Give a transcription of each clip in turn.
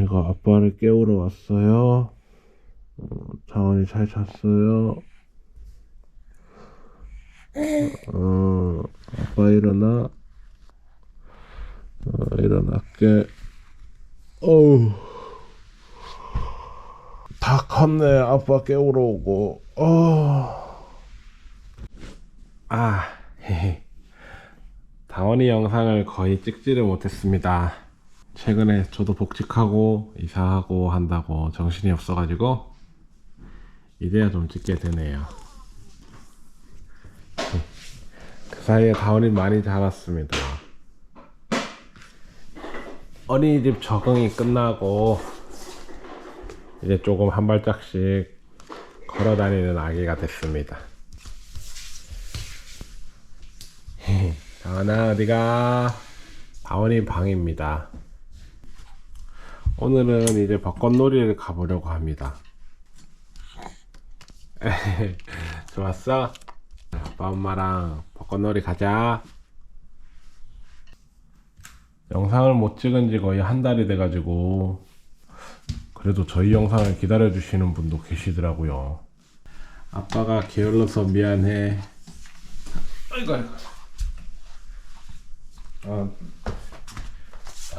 다원이가 아빠를 깨우러 왔어요. 어, 다원이 잘 잤어요. 어, 아빠 일어나. 어, 일어날게. 어우. 다 컸네. 아빠 깨우러 오고. 어. 아, 헤헤. 다원이 영상을 거의 찍지를 못했습니다. 최근에 저도 복직하고 이사하고 한다고 정신이 없어가지고 이제야 좀 찍게 되네요. 그 사이에 다원이 많이 자랐습니다. 어린이집 적응이 끝나고 이제 조금 한 발짝씩 걸어 다니는 아기가 됐습니다. 다원아 어디가? 다원이 방입니다. 오늘은 이제 벚꽃놀이를 가보려고 합니다. 좋았어? 아빠 엄마랑 벚꽃놀이 가자. 영상을 못 찍은 지 거의 한 달이 돼가지고 그래도 저희 영상을 기다려주시는 분도 계시더라고요. 아빠가 게을러서 미안해. 아이고 아이고. 어,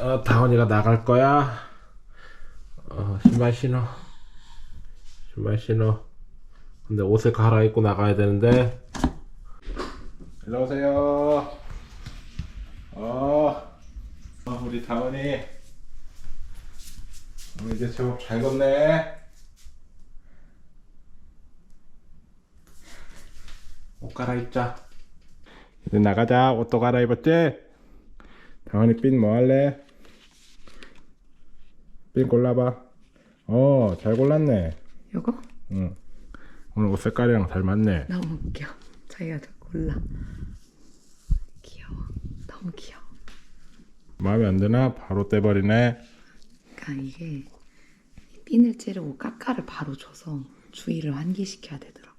어, 다원이가 나갈 거야. 어, 신발 신어. 신발 신어. 근데 옷을 갈아입고 나가야 되는데. 일로 오세요. 어, 어, 우리 다원이. 어, 이제 제법 잘 걷네. 옷 갈아입자. 이제 나가자. 옷도 갈아입었지? 다원이 핀뭐 할래? 핀 골라봐. 어, 잘 골랐네. 요거? 응. 오늘 옷 색깔이랑 잘 맞네. 너무 웃겨. 자기가 다 골라. 귀여워. 너무 귀여워. 마음에 안 드나? 바로 떼버리네. 그러니까 이게 핀을 찌르고 까까를 바로 줘서 주의를 환기시켜야 되더라고.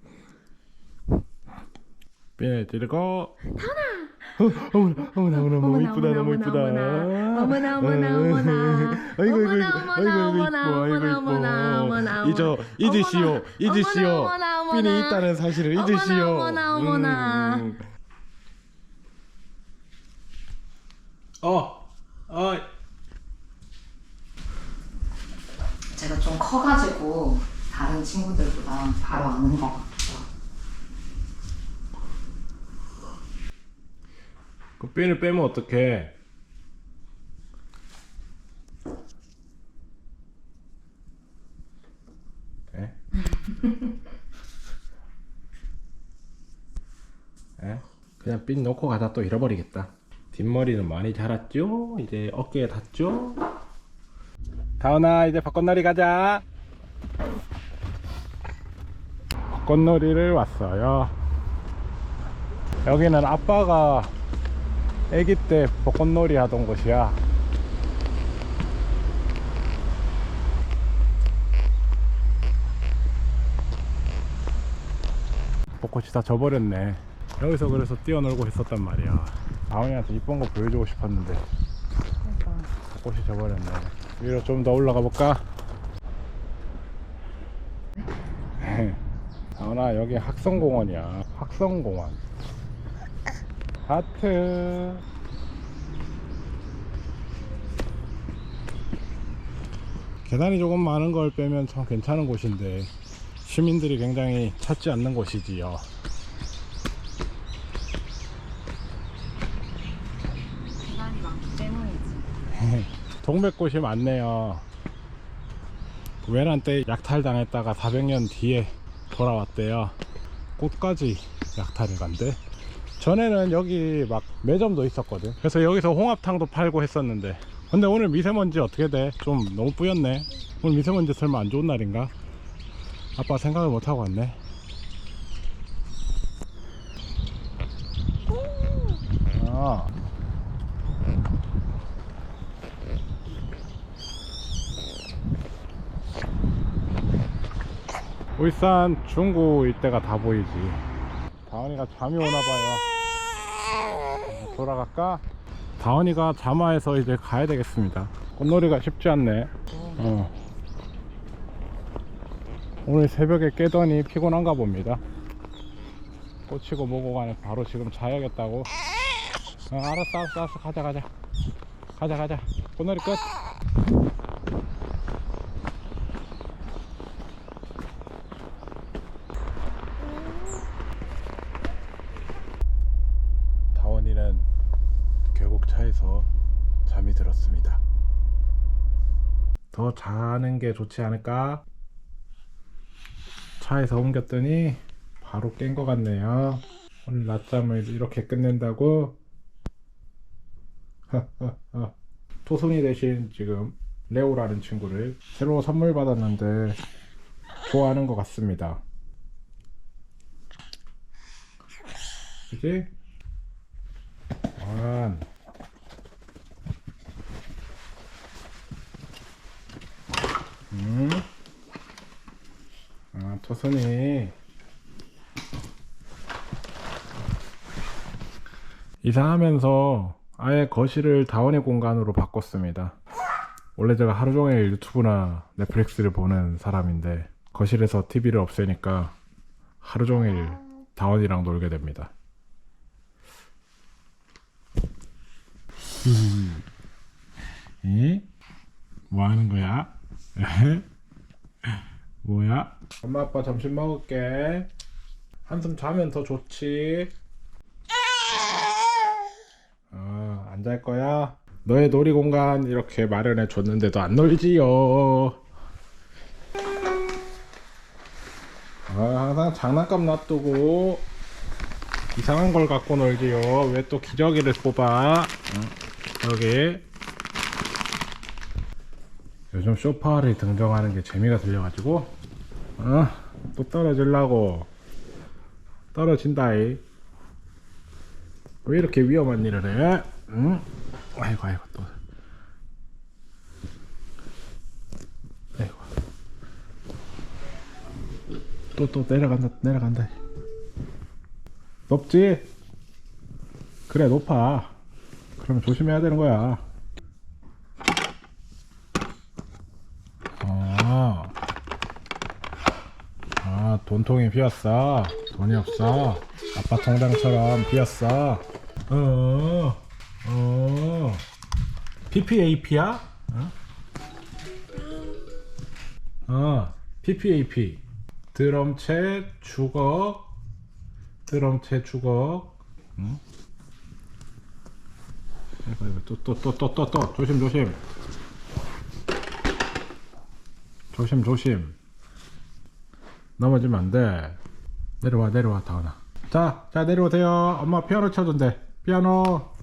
핀을 찌르고. 타나! 어머나, 어머나, 어머나, 너무 이쁘다, 너무 이쁘다. 어머나, 어머나, 어머나. 아이고, 아이고, 어머나, 아이고, 어머나, 아이고, 어머나, 아이고, 어머나, 어머나. 어머나, 잊어, 잊으시오, 어머나, 잊으시오. 어머나, 어머나, 핀이 어머나. 있다는 사실을 어머나, 잊으시오. 어머나, 어머나. 음. 어, 어, 제가 좀 커가지고 다른 친구들보다 바로 아는 것 같아요. 그 핀을 빼면 어떡해? 에? 에? 그냥 핀 놓고 가다 또 잃어버리겠다. 뒷머리는 많이 자랐죠? 이제 어깨에 닿죠? 다은아 이제 벚꽃놀이 가자. 벚꽃놀이를 왔어요. 여기는 아빠가 아기 때 벚꽃놀이 하던 곳이야. 벚꽃이 다 져버렸네. 여기서 그래서 뛰어놀고 있었단 말이야. 다원이한테 이쁜 거 보여주고 싶었는데 벚꽃이 져버렸네. 위로 좀 더 올라가 볼까? 다원아 여기 학성공원이야. 학성공원. 하트. 계단이 조금 많은 걸 빼면 참 괜찮은 곳인데 시민들이 굉장히 찾지 않는 곳이지요. 시간이 많기 때문이지. 동백꽃이 많네요. 외란 때 약탈당했다가 400년 뒤에 돌아왔대요. 꽃까지 약탈을 간대 전에는 여기 막 매점도 있었거든 그래서 여기서 홍합탕도 팔고 했었는데 근데 오늘 미세먼지 어떻게 돼? 좀 너무 뿌였네 오늘 미세먼지 설마 안 좋은 날인가? 아빠 생각을 못하고 왔네 아. 울산 중구 일대가 다 보이지 다원이가 잠이 오나봐요 돌아갈까? 다원이가 잠화해서 이제 가야 되겠습니다 꽃놀이가 쉽지 않네 어. 오늘 새벽에 깨더니 피곤한가 봅니다. 꽂히고 뭐고 간에 바로 지금 자야겠다고. 어, 알았어, 알았어, 알았어. 가자, 가자. 가자, 가자. 꽃놀이 끝. 다원이는 결국 차에서 잠이 들었습니다. 더 자는 게 좋지 않을까? 차에서 옮겼더니 바로 깬 것 같네요. 오늘 낮잠을 이렇게 끝낸다고? 토순이 대신 지금 레오라는 친구를 새로 선물 받았는데 좋아하는 것 같습니다. 그지? 원. 음. 아, 토순이. 이사하면서 아예 거실을 다원의 공간으로 바꿨습니다. 원래 제가 하루 종일 유튜브나 넷플릭스를 보는 사람인데 거실에서 TV를 없애니까 하루 종일 다원이랑 놀게 됩니다. 이? 뭐 하는 거야? 뭐야? 엄마 아빠 점심 먹을게. 한숨 자면 더 좋지. 어, 안잘 거야? 너의 놀이 공간 이렇게 마련해 줬는데도 안 놀지요. 아, 항상 장난감 놔두고 이상한 걸 갖고 놀지요. 왜 또 기저귀를 뽑아? 응? 여기 요즘 쇼파를 등정하는 게 재미가 들려가지고 어? 또 떨어질라고 떨어진다이 왜 이렇게 위험한 일을 해? 응? 아이고 아이고 또 아이고 또 또 내려간다 내려간다 높지? 그래 높아 그러면 조심해야 되는 거야 아, 아 돈통이 비었어 돈이 없어 아빠 통장처럼 비었어 어, 어. PPAP야? 어? 어, PPAP. 드럼체 주걱, 드럼체 주걱. 응? 또또 또 또 또 또 조심 조심. 조심 조심. 넘어지면 안 돼. 내려와 내려와 다원아. 자, 자 내려오세요. 엄마 피아노 쳐준대. 피아노.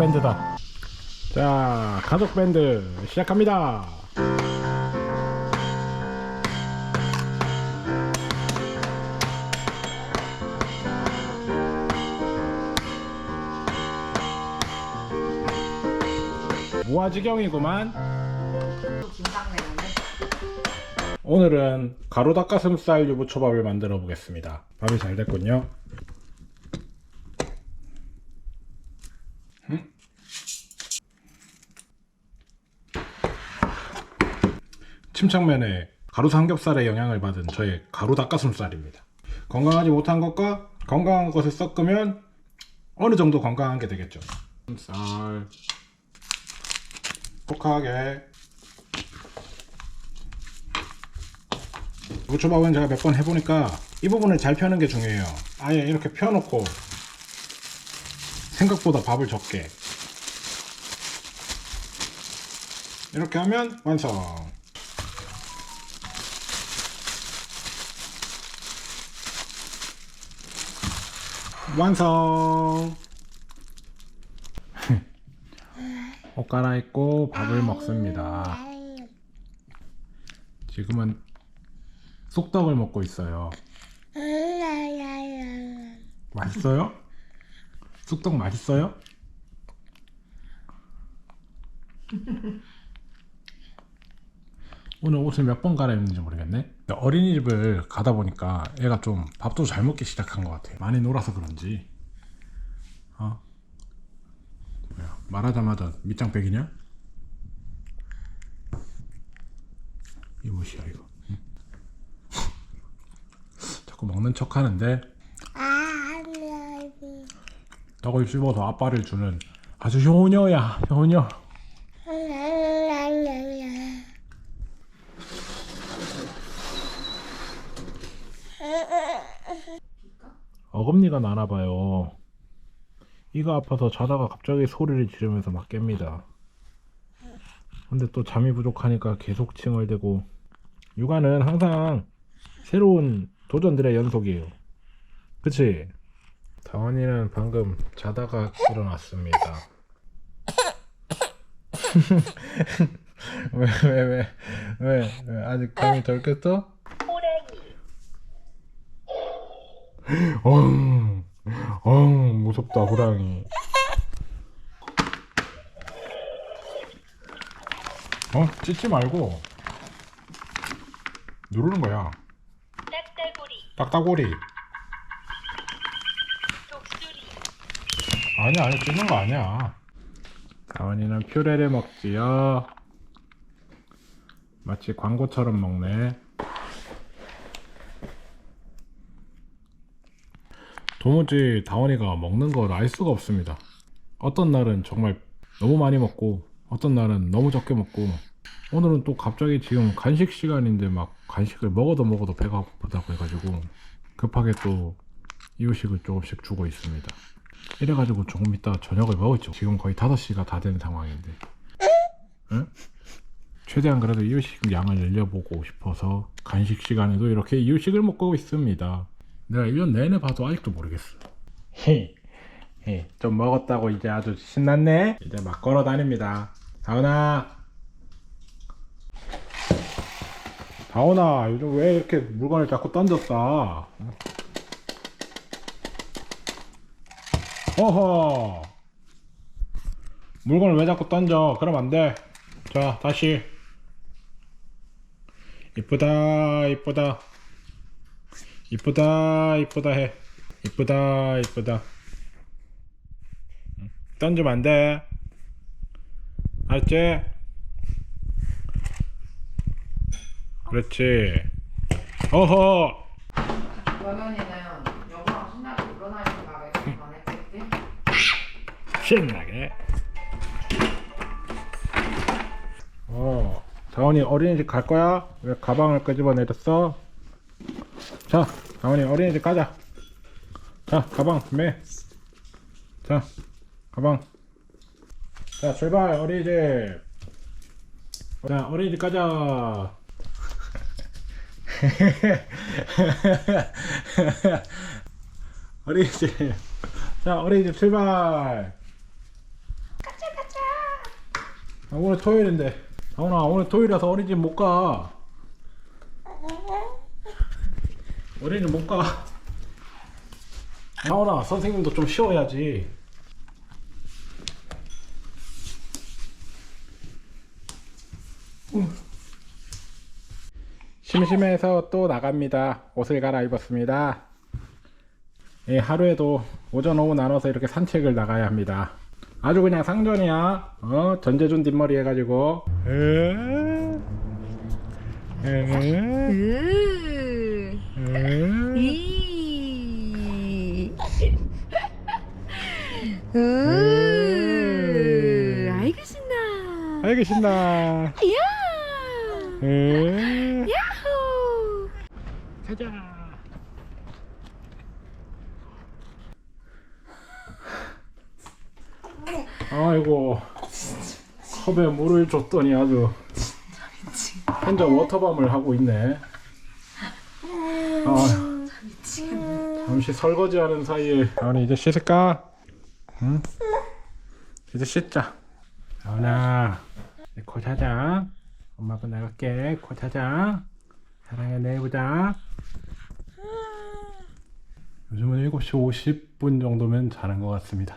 밴드다. 자 가족 밴드 시작합니다. 무아지경이구만. 긴장되는데. 오늘은 가루 닭가슴살 유부초밥을 만들어 보겠습니다. 밥이 잘 됐군요 침착면에 가루 삼겹살에 영향을 받은 저의 가루 닭가슴살입니다. 건강하지 못한 것과 건강한 것을 섞으면 어느 정도 건강한 게 되겠죠. 쌀 톡하게 무초밥은 제가 몇 번 해보니까 이 부분을 잘 펴는 게 중요해요. 아예 이렇게 펴놓고 생각보다 밥을 적게 이렇게 하면 완성. 완성 옷 갈아입고 밥을 먹습니다 지금은 쑥떡을 먹고 있어요 맛있어요? 쑥떡 맛있어요? 오늘 옷을 몇 번 갈아입는지 모르겠네. 어린이집을 가다 보니까 애가 좀 밥도 잘 먹기 시작한 것 같아. 많이 놀아서 그런지. 어? 뭐야? 말하자마자 밑장빼기냐? 이 무엇이야 이거? 응? 자꾸 먹는 척 하는데 떡을 씹어서 아빠를 주는 아주 효녀야 효녀. 어금니가 나나 봐요. 이가 아파서 자다가 갑자기 소리를 지르면서 막 깹니다. 근데 또 잠이 부족하니까 계속 칭얼대고 육아는 항상 새로운 도전들의 연속이에요. 그치? 다원이는 방금 자다가 일어났습니다. 왜, 왜, 왜, 왜, 왜, 아직 잠이 덜 깼어? 어흥, 어흥, 무섭다, 호랑이. 어? 찢지 말고. 누르는 거야. 딱따구리, 딱따구리. 독수리, 아니야, 아니, 찢는 거 아니야. 다원이는 퓨레를 먹지요. 마치 광고처럼 먹네. 도무지 다원이가 먹는 걸 알 수가 없습니다. 어떤 날은 정말 너무 많이 먹고, 어떤 날은 너무 적게 먹고, 오늘은 또 갑자기 지금 간식 시간인데 막 간식을 먹어도 먹어도 배가 고프다고 해가지고 급하게 또 이유식을 조금씩 주고 있습니다. 이래가지고 조금 이따 저녁을 먹었죠. 지금 거의 5시가 다된 상황인데. 응? 최대한 그래도 이유식 양을 늘려보고 싶어서 간식 시간에도 이렇게 이유식을 먹고 있습니다. 내가 1년 내내 봐도 아직도 모르겠어. 헤, 헤, 좀 먹었다고 이제 아주 신났네? 이제 막 걸어 다닙니다. 다운아! 다운아, 요즘 왜 이렇게 물건을 자꾸 던졌어? 어허 물건을 왜 자꾸 던져 그럼 안 돼 자 다시 이쁘다 이쁘다 이쁘다 이쁘다 해 이쁘다 이쁘다 응, 던지면 안돼 알았지? 그렇지 어허 원원이는 여보랑 신나게 이렇게 반했겠지? 신나게. 어, 다원이 어린이집 갈 거야? 왜 가방을 끄집어 내렸어? 자, 다원이 어린이집 가자. 자, 가방 매. 자, 가방. 자, 출발 어린이집. 자, 어린이집 가자. 어린이집. 자, 어린이집 출발. 아, 오늘 토요일인데. 다원아, 오늘 토요일이라서 어린이집 못 가. 어린이집 못 가. 다원아, 선생님도 좀 쉬어야지. 심심해서 또 나갑니다. 옷을 갈아입었습니다. 예, 하루에도 오전 오후 나눠서 이렇게 산책을 나가야 합니다. 아주 그냥 상전이야. 어, 전재준 뒷머리 해가지고. 에, 에, 으, 에. 이, 으, 아이고 신나. 아이고 신나. 야, 에. 야호. 가자. 아이고 컵에 물을 줬더니 아주 혼자 워터밤을 하고 있네. 아, 잠시 설거지하는 사이에 아니 이제 씻을까? 응? 이제 씻자. 라온아 코 자자 엄마가 나갈게 코 자자 사랑해 내일 보자 요즘은 7시 50분 정도면 자는 것 같습니다